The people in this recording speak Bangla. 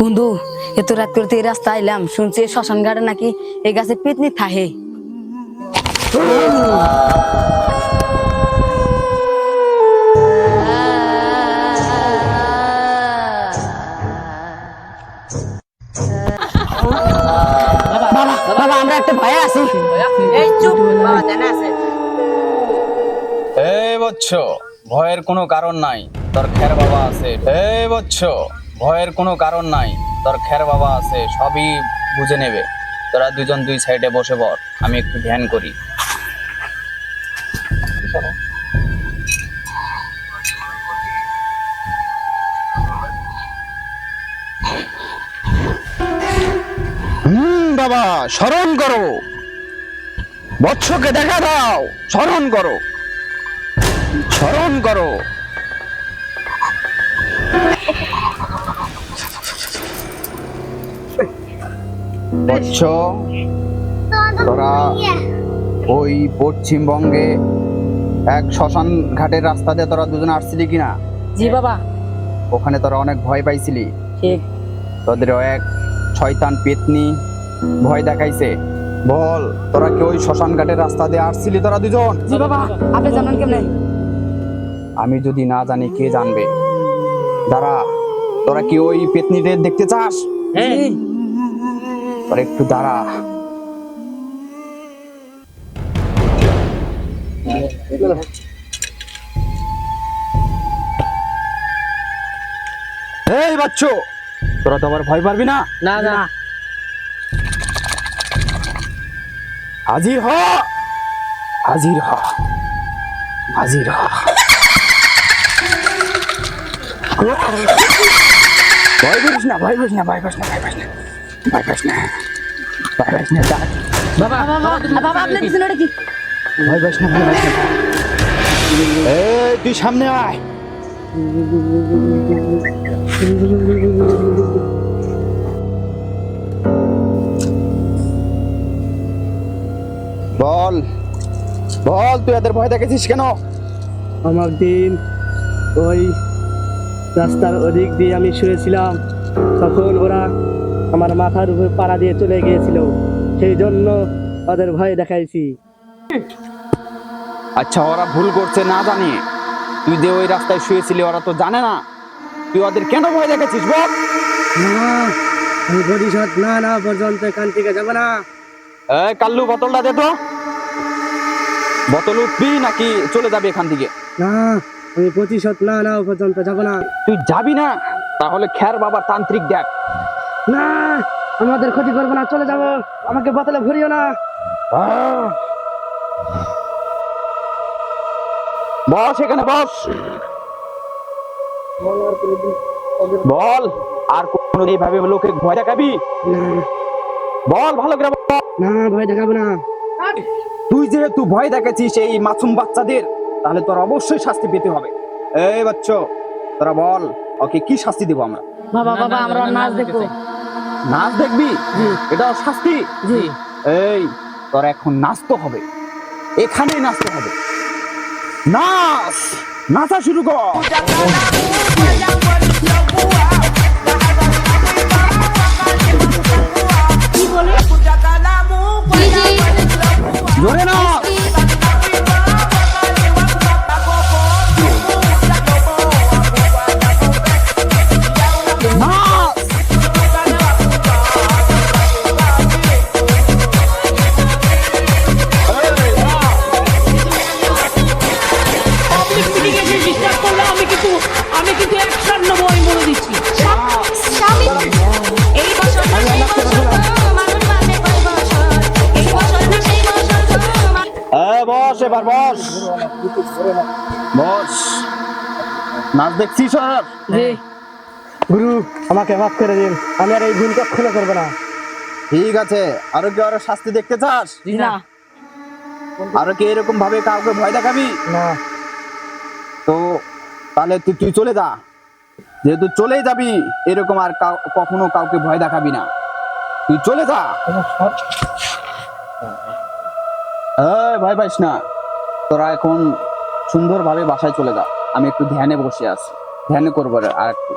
বন্ধু এত রাত করতে এই রাস্তা আইলাম। শুনছি শ্মশান ঘাটে নাকি এই গাছে পিতনি থাহে বাবা বাবা আমরা একটা ভয়ে আছি। এই চুপ বাবা জানা আছে। এই বচ্চ ভয়ের কোনো কারণ নাই। তোর খের বাবা আছে। এই বচ্চ ভয়ের কোনো কারণ নাই। তোর খের বাবা আছে, সবই বুঝে নেবে। তোরা দুজন দুই সাইডে বসে পড় আমি একটু ধ্যান করি। বাবা, স্মরণ করো। বৎসকে দেখা দাও, স্মরণ করো। স্মরণ করো। বচ্চ তোরা ওই পশ্চিমবঙ্গে এক শ্মশান ঘাটের রাস্তা দিয়ে তোরা দুজন আসছিলি কিনা? জি বাবা। ওখানে তোরা অনেক ভয় পাইছিলি। ঠিক। তোদের এক শয়তান পেতনি ভয় দেখাইছে। বল তোরা কি ওই শ্মশান ঘাটের রাস্তা দিয়ে আসছিলি তোরা দুজন? জি বাবা আপনি জানেন কেমনে? আমি যদি না জানি কে জানবে? দাঁড়া তোরা কি ওই পেতনিদের দেখতে চাস? জি। তোরা একটু দাঁড়া। এই বাচ্চু তোরা তো আবার ভয় পারবি না? না না। হাজির হ। হাজির হ। হাজির হ। ভয় করিস না ভয় করিস না ভয় করিস না ভয় করিস না। ভয় না ভয় না। বাবা বাবা আপনার পিছনে ওটা কি ভয় না ভয় না এই তুই সামনে আয় বল বল তুই এদের ভয় দেখেছিস কেন? আমার দিন ওই রাস্তার ওদিক দিয়ে আমি শুয়েছিলাম। তখন ওরা আমার মাথার উপর পাড়া দিয়ে চলে গিয়েছিল। সেই জন্য ওদের ভয় দেখাইছি। আচ্ছা ওরা ভুল করছে না জানি তুই যে ওই রাস্তায় শুয়েছিলি ওরা তো জানে না। তুই ওদের কেন ভয় দেখেছিস বল? না আমি প্রতিশোধ না না পর্যন্ত এখান থেকে যাব না। এই কাল্লু বোতলটা দে তো। বোতল উঠবি নাকি চলে যাবে এখান থেকে? না আমি প্রতিশোধ না না পর্যন্ত যাব না। তুই যাবি না? তাহলে খ্যার বাবা তান্ত্রিক দেখ। না আমাদের ক্ষতি করব না চলে যাব। আমাকে বোতলে ভরিও না। বস এখানে বস। বল আর কোন এইভাবে লোকে ভয় দেখাবি? বল ভালো করে না ভয় দেখাবো না। তুই যেহেতু ভয় দেখাচ্ছিস এই মাসুম বাচ্চাদের তাহলে তোর অবশ্যই শাস্তি পেতে হবে। এই বাচ্চ তোরা বল ওকে কি শাস্তি দেবো আমরা? বাবা বাবা আমরা নাচ দেখব। নাচ দেখবি? এটা শাস্তি? এই তোর এখন নাচতে হবে। এখানে নাচতে হবে। নাচ! নাচা শুরু কর। বস এবার বস। বস। নাচ দেখছিস আর? জি। গুরু আমাকে মাফ করে দিন। আমি আর এই ভুল কখনো করব না। ঠিক আছে। আরও কি আরও শাস্তি দেখতে চাস? জি না। আরও কি এরকম ভাবে কাউকে ভয় দেখাবি? না। তো তাহলে তুই তুই চলে যা। যেহেতু চলেই যাবি এরকম আর কখনো কাউকে ভয় দেখাবি না। তুই চলে যা। ভাই পাইস না। তোরা এখন সুন্দরভাবে বাসায় চলে যা। আমি একটু ধ্যানে বসে আছি। ধ্যানে করব আর একটু